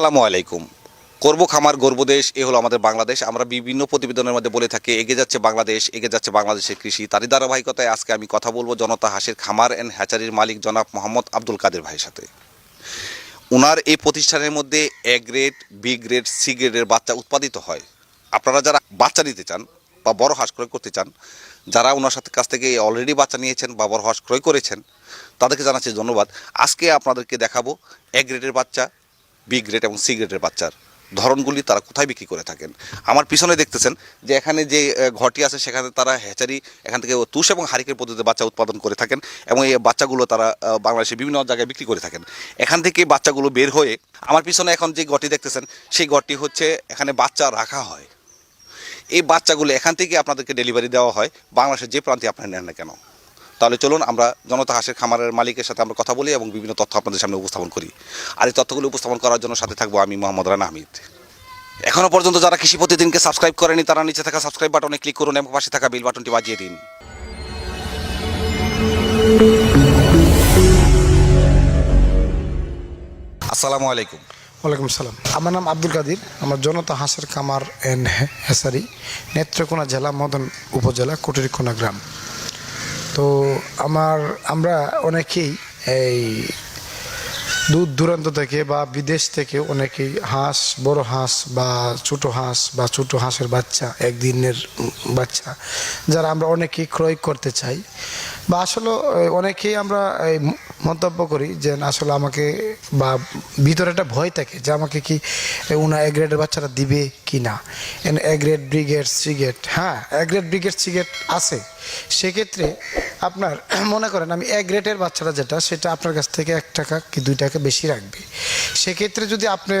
আসসালামু আলাইকুম। করব খামার গর্বদেশ এ হলো আমাদের বাংলাদেশ। আমরা বিভিন্ন প্রতিবেদনের মধ্যে বলে থাকি, এগিয়ে যাচ্ছে বাংলাদেশ, এগিয়ে যাচ্ছে বাংলাদেশের কৃষি। তারই ধারাবাহিকতায় আজকে আমি কথা বলব জনতা হাসির খামার অ্যান্ড হ্যাচারির মালিক জনাব মোহাম্মদ আব্দুল কাদের ভাইয়ের সাথে। ওনার এই প্রতিষ্ঠানের মধ্যে A grade B grade C গ্রেডের বাচ্চা উৎপাদিত হয়। আপনারা যারা বাচ্চা নিতে চান বা বড় হাঁস ক্রয় করতে চান, যারা ওনার সাথে কাছ থেকে অলরেডি বাচ্চা নিয়েছেন বা বড় হাঁস ক্রয় করেছেন, তাদেরকে জানাচ্ছি ধন্যবাদ। আজকে আপনাদেরকে দেখাবো এ গ্রেডের বাচ্চা বি গ্রেড এবং সি গ্রেডের বাচ্চার ধরনগুলি তারা কোথায় বিক্রি করে থাকেন? আমার পিছনে দেখতেছেন যে এখানে যে ঘরটি আছে, সেখানে তারা হ্যাচারি, এখান থেকে তুষ এবং হারিকের পদ্ধতিতে বাচ্চা উৎপাদন করে থাকেন এবং এই বাচ্চাগুলো তারা বাংলাদেশে বিভিন্ন জায়গায় বিক্রি করে থাকেন। এখান থেকে বাচ্চাগুলো বের হয়ে আমার পিছনে এখন যে ঘরটি দেখতেছেন, সেই ঘরটি হচ্ছে এখানে বাচ্চা রাখা হয়। এই বাচ্চাগুলো এখান থেকে আপনাদেরকে ডেলিভারি দেওয়া হয়। বাংলাদেশের যে প্রান্তে আপনারা নেন না কেন? তাহলে চলুন আমরা জনতা হাঁসের খামারের মালিকের সাথে আমরা কথা বলি এবং বিভিন্ন তথ্য আপনাদের সামনে উপস্থাপন করি। আর এই তথ্যগুলো উপস্থাপন করার জন্য সাথে থাকব আমি মোহাম্মদ রানা হামিদ। এখনও পর্যন্ত যারা কৃষি প্রতিদিনকে সাবস্ক্রাইব করেনি, তারা নিচে থাকা সাবস্ক্রাইব বাটনে ক্লিক করুন এবং পাশে থাকা বিল বাটনটি বাজিয়ে দিন। আসসালামু আলাইকুম। ওয়ালাইকুম সালাম। আমার নাম আব্দুল কাদির। আমার জনতা হাঁসের কামার অ্যান্ড হেসারি, নেত্রকোনা জেলা মদন উপজেলা, কুটিরকোনা গ্রাম। তো আমার, আমরা অনেকেই এই দূর দূরান্ত থেকে বা বিদেশ থেকে অনেকেই হাঁস, বড় হাঁস বা ছোট হাঁস বা ছোট হাঁসের বাচ্চা, একদিনের বাচ্চা, যারা আমরা অনেকেই ক্রয় করতে চাই। বা আসলে অনেকেই আমরা মন্তব্য করি যে আসলে আমাকে বা ভিতরে একটা ভয় থাকে যে, আমাকে কি উনা এ গ্রেডের বাচ্চাটা দিবে কি না? এ গ্রেড ব্রিগেড সিগেট হ্যাঁ এ গ্রেড ব্রিগেড সিগেট আছে। সেক্ষেত্রে আপনার মনে করেন আমি এক গ্রেডের বাচ্চাটা যেটা, সেটা আপনার কাছ থেকে এক টাকা কি দুই টাকা বেশি রাখবে? সেক্ষেত্রে যদি আপনি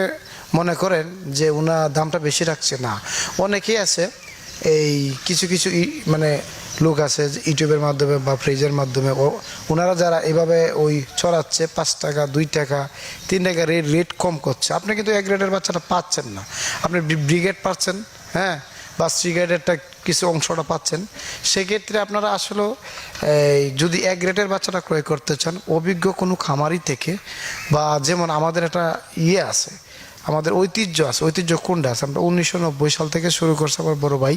মনে করেন যে ওনার দামটা বেশি রাখছে, না, অনেকেই আছে এই কিছু কিছু মানে লোক আছে ইউটিউবের মাধ্যমে বা ফ্রিজের মাধ্যমে। ওনারা যারা এভাবে ওই ছড়াচ্ছে পাঁচ টাকা, দুই টাকা, তিন টাকা রেট রেট কম করছে, আপনি কিন্তু এক গ্রেডের বাচ্চাটা পাচ্ছেন না। আপনি ব্রিগেড পাচ্ছেন হ্যাঁ? বা সিগারেটেরটা কিছু অংশটা পাচ্ছেন। সেক্ষেত্রে আপনারা আসলে যদি এক গ্রেডের বাচ্চাটা ক্রয় করতে চান, অভিজ্ঞ কোনো খামারি থেকে বা যেমন আমাদের একটা ইয়ে আছে আমাদের ঐতিহ্য আছে, ঐতিহ্য কোনটা আছে? আমরা উনিশশো নব্বই সাল থেকে শুরু করছি আমার বড় ভাই।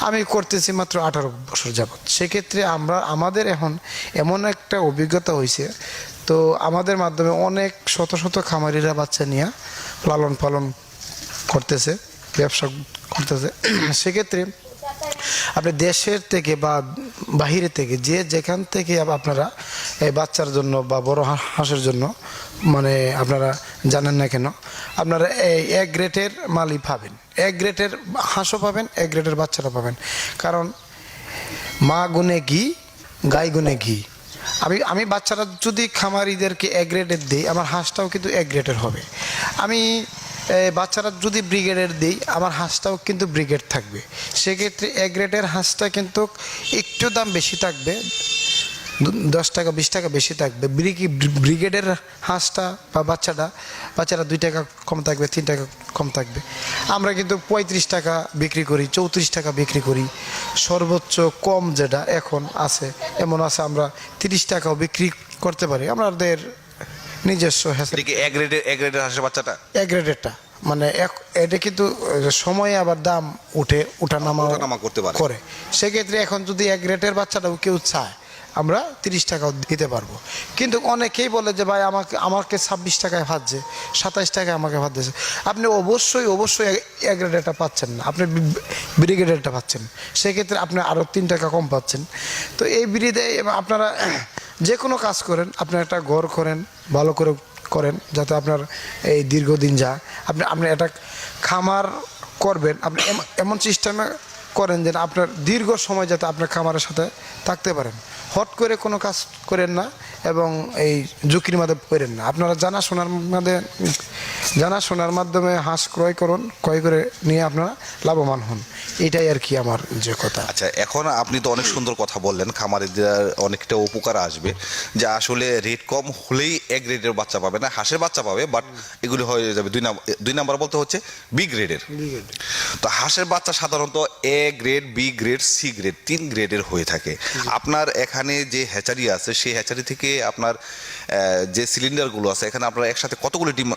আমি করতেছি মাত্র আঠারো বছর যাবৎ। সেক্ষেত্রে আমরা, আমাদের এখন এমন একটা অভিজ্ঞতা হয়েছে তো আমাদের মাধ্যমে অনেক শত শত খামারিরা বাচ্চা নিয়ে লালন পালন করতেছে, ব্যবসা করতেছে। সেক্ষেত্রে আপনি দেশের থেকে বা বাহিরে থেকে যে যেখান থেকে আপনারা এই বাচ্চার জন্য বা বড় হাঁসের জন্য মানে আপনারা জানেন না কেন আপনারা এই এক গ্রেটের মালই পাবেন। এক গ্রেটের হাঁসও পাবেন, এক গ্রেটের বাচ্চারা পাবেন। কারণ মা গুনে ঘি, গাই গুনে ঘি। আমি আমি বাচ্চারা যদি খামারিদেরকে এক গ্রেডের দিই, আমার হাঁসটাও কিন্তু এক গ্রেডের হবে। আমি বাচ্চারা যদি ব্রিগেডের দিই, আমার হাঁসটাও কিন্তু ব্রিগেড থাকবে। সেক্ষেত্রে এক গ্রেডের হাঁসটা কিন্তু একটু দাম বেশি থাকবে। দশ টাকা বিশ টাকা বেশি থাকবে। ব্রিগি ব্রিগেডের হাঁসটা বা বাচ্চাটা বাচ্চারা দুই টাকা কম থাকবে তিন টাকা কম থাকবে। আমরা কিন্তু পঁয়ত্রিশ টাকা বিক্রি করি চৌত্রিশ টাকা বিক্রি করি। সর্বোচ্চ কম যেটা এখন আছে এমন আছে আমরা তিরিশ টাকাও বিক্রি করতে পারি। আমাদের নিজস্ব হ্যাঁ বাচ্চাটা? এক গ্রেডেরটা মানে এক এটা কিন্তু সময়ে আবার দাম উঠে ওঠানামা করতে পারে। করে। সেক্ষেত্রে এখন যদি এক গ্রেডের বাচ্চাটাও কেউ চায় আমরা তিরিশ টাকাও দিতে পারব। কিন্তু অনেকেই বলে যে, ভাই, আমাকে আমাকে ছাব্বিশ টাকায় ভাজছে সাতাইশ টাকায় আমাকে ভাজছে আপনি অবশ্যই অবশ্যই এক পাচ্ছেন না। আপনি ব্রিগেডেরটা পাচ্ছেন। সেক্ষেত্রে আপনি আরও তিন টাকা কম পাচ্ছেন। তো এই ব্রিদে আপনারা যে কোনো কাজ করেন, আপনি একটা ঘর করেন, ভালো করে করেন, যাতে আপনার এই দীর্ঘদিন যায়। আপনি আপনি একটা খামার করবেন, আপনি এম- এমন সিস্টেমে করেন যেন আপনার দীর্ঘ সময় যাতে আপনার খামারের সাথে থাকতে পারেন। হট করে কোনো কাজ করেন না এবং এই ঝুঁকির মাধ্যমে করেন না। আপনারা জানা শোনার মাধ্যমে জানা শোনার মাধ্যমে হাঁস ক্রয় করুন ক্রয় করে নিয়ে আপনারা লাভবান হন। এটাই আর কি আমার যে কথা। আচ্ছা এখন আপনি তো অনেক সুন্দর কথা বললেন খামারিদের অনেকটা উপকার আসবে। যে আসলে রেট কম হলেই এক গ্রেডের বাচ্চা পাবে না হাঁসের বাচ্চা পাবে বাট এগুলি হয়ে যাবে দুই নাম্বার দুই নাম্বার বলতে হচ্ছে বি গ্রেডের তো হাঁসের বাচ্চা সাধারণত A grade B grade C grade তিন গ্রেডের হয়ে থাকে। আপনার এখানে যে হ্যাচারি আছে সেই হ্যাচারি থেকে আপনার যে সিলিন্ডারগুলো আছে এখানে আপনার একসাথে কতগুলো ডিম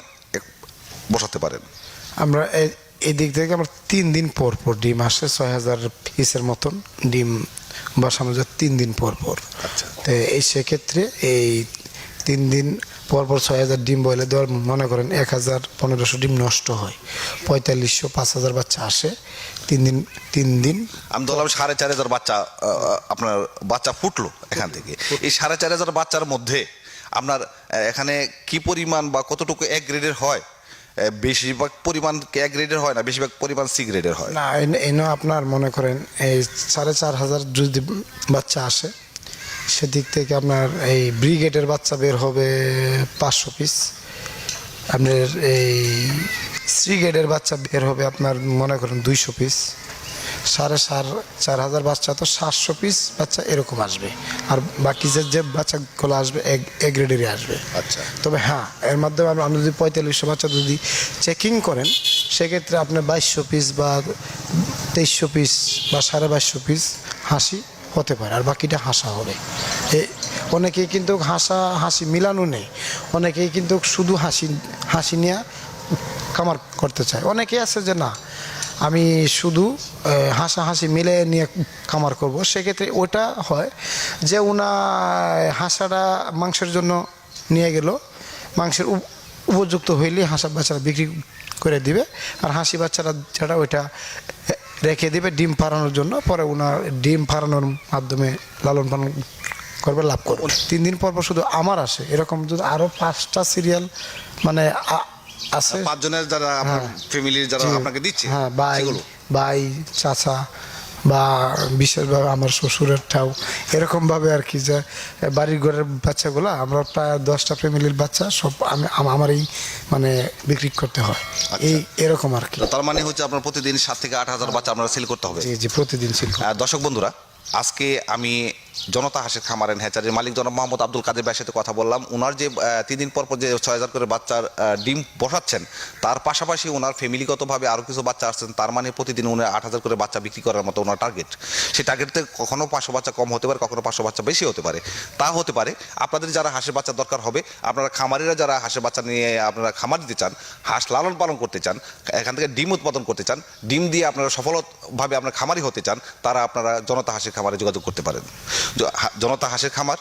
বসাতে পারেন। আমরা এই দিক থেকে আমরা তিন দিন পর পর ডিম আসে ছয় হাজার পিসের মতন ডিম বসানো যায় তিন দিন পর পর। আচ্ছা। তো এই সেক্ষেত্রে এই তিন দিন পর পর ছয় হাজার ডিম বলে দেওয়ার মনে করেন এক হাজার পনেরোশো ডিম নষ্ট হয় পঁয়তাল্লিশশো পাঁচ হাজার বাচ্চা আসে তিন দিন তিন দিন। আমি ধরলাম সাড়ে চার হাজার বাচ্চা আপনার বাচ্চা ফুটলো এখান থেকে। এই সাড়ে চার হাজার বাচ্চার মধ্যে আপনার এখানে কি পরিমাণ বা কতটুকু এক গ্রেডের হয়? বেশিরভাগ পরিমাণ এক গ্রেডের হয় না, বেশিরভাগ পরিমাণ সি গ্রেডের হয়। না, এনে- আপনার মনে করেন, এই সাড়ে চার হাজার যদি বাচ্চা আসে, সেদিক থেকে আপনার এই ব্রিগেডের বাচ্চা বের হবে পাঁচশো পিস আপনার এই সি গ্রেডের বাচ্চা বের হবে আপনার মনে করেন দুইশো পিস সাড়ে চার চার হাজার বাচ্চা তো সাতশো পিস বাচ্চা এরকম আসবে। আর বাকি যে যে বাচ্চাগুলো আসবে এক এক গ্রেডেরই আসবে। আচ্ছা। তবে হ্যাঁ এর মাধ্যমে আপনি- যদি পঁয়তাল্লিশশো বাচ্চা যদি চেকিং করেন সেক্ষেত্রে আপনার বাইশশো পিস বা তেইশশো পিস বা সাড়ে বাইশশো পিস হাসি হতে পারে আর বাকিটা হাসা হবে। এ অনেকেই কিন্তু হাসা হাসি মিলানো নেই। অনেকেই কিন্তু শুধু হাসি হাসি নিয়ে কামার করতে চায়। অনেকেই আছে যে না আমি শুধু আহ, হাসা হাসি মিলে নিয়ে কামার করব। সেক্ষেত্রে ওটা হয় যে ওনা হাসাটা মাংসের জন্য নিয়ে গেল। মাংসের উপ- উপযুক্ত হইলে হাঁসা বাচ্চারা বিক্রি করে দিবে। আর হাসি বাচ্চারা যেটা ওইটা রেখে দিবে ডিম পাড়ানোর জন্য। পরে ওনার ডিম ফাড়ানোর মাধ্যমে লালন পালন করবে লাভ করবে। তিন দিন পর পর শুধু আমার আসে। এরকম যদি আরও পাঁচটা সিরিয়াল মানে আছে। পাঁচজনের যারা আপনার ফ্যামিলির যারা আপনাকে দিচ্ছে হ্যাঁ ভাই ভাই চাচা বা বিশেষভাবে আমার শ্বশুরের ঠাও এরকমভাবে আর কি যে বাড়ির ঘরের বাচ্চাগুলো আমরা প্রায় দশটা ফ্যামিলির বাচ্চা সব আমি আম- আমারই মানে বিক্রি করতে হয়। এই এরকম আর কি। তার মানে হচ্ছে আপনার প্রতিদিন সাত থেকে আট হাজার বাচ্চা আপনারা সেল করতে হবে। জি জি প্রতিদিন আহ, দর্শক বন্ধুরা আজকে আমি জনতা হাসের খামার এন্ড হ্যাচারির মালিক জনাব মোহাম্মদ আব্দুল কাদের ভাইয়ের সাথে কথা বললাম। ওনার যে তিন দিন পর পর যে ছয় হাজার করে বাচ্চার ডিম বসাচ্ছেন, তার পাশাপাশি ওনার ফ্যামিলিগতভাবে আরও কিছু বাচ্চা আসছেন, তার মানে প্রতিদিন উনি আট হাজার করে বাচ্চা বিক্রি করার মতো ওনার টার্গেট সেই টার্গেটতে কখনো পাঁচশো বাচ্চা কম হতে পারে, কখনো পাঁচশো বাচ্চা বেশি হতে পারে। তা হতে পারে, আপনাদের যারা হাঁসের বাচ্চা দরকার হবে, আপনারা খামারিরা যারা হাঁসের বাচ্চা নিয়ে আপনারা খামার দিতে চান, হাঁস লালন পালন করতে চান, এখান থেকে ডিম উৎপাদন করতে চান, ডিম দিয়ে আপনারা সফলভাবে আপনার খামারি হতে চান, তারা আপনারা জনতা হাঁসের খামারে যোগাযোগ করতে পারেন। জনতা হাঁসের খামার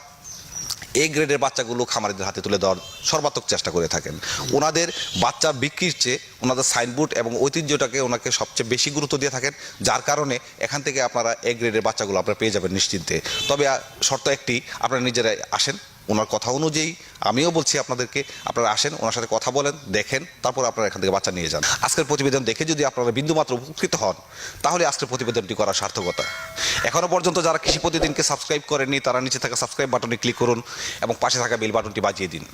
এ গ্রেডের বাচ্চাগুলো খামারিদের হাতে তুলে দেওয়ার সর্বাত্মক চেষ্টা করে থাকেন। ওনাদের বাচ্চা বিক্রির চেয়ে ওনাদের সাইনবোর্ড এবং ঐতিহ্যটাকে ওনাকে সবচেয়ে বেশি গুরুত্ব দিয়ে থাকেন, যার কারণে এখান থেকে আপনারা এ গ্রেডের বাচ্চাগুলো আপনারা পেয়ে যাবেন নিশ্চিন্তে। তবে শর্ত একটি, আপনারা নিজেরাই আসেন, ওনার কথা অনুযায়ী আমিও বলছি আপনাদেরকে, আপনারা আসেন, ওনার সাথে কথা বলেন, দেখেন, তারপর আপনারা এখান থেকে বাচ্চা নিয়ে যান। আজকের প্রতিবেদন দেখে যদি আপনারা বিন্দুমাত্র উপকৃত হন, তাহলে আজকের প্রতিবেদনটি করার সার্থকতা। এখনও পর্যন্ত যারা কৃষি প্রতিদিনকে সাবস্ক্রাইব করেননি, তারা নিচে থাকা সাবস্ক্রাইব বাটনে ক্লিক করুন এবং পাশে থাকা বেল বাটনটি বাজিয়ে দিন।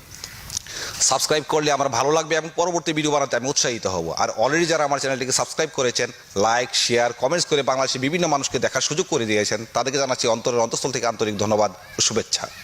সাবস্ক্রাইব করলে আমার ভালো লাগবে এবং পরবর্তী ভিডিও বানাতে আমি উৎসাহিত হব। আর অলরেডি যারা আমার চ্যানেলটিকে সাবস্ক্রাইব করেছেন লাইক শেয়ার কমেন্টস করে বাংলাদেশের বিভিন্ন মানুষকে দেখার সুযোগ করে দিয়েছেন, তাদেরকে জানাচ্ছি অন্তরের অন্তঃস্থল থেকে আন্তরিক ধন্যবাদ ও শুভেচ্ছা।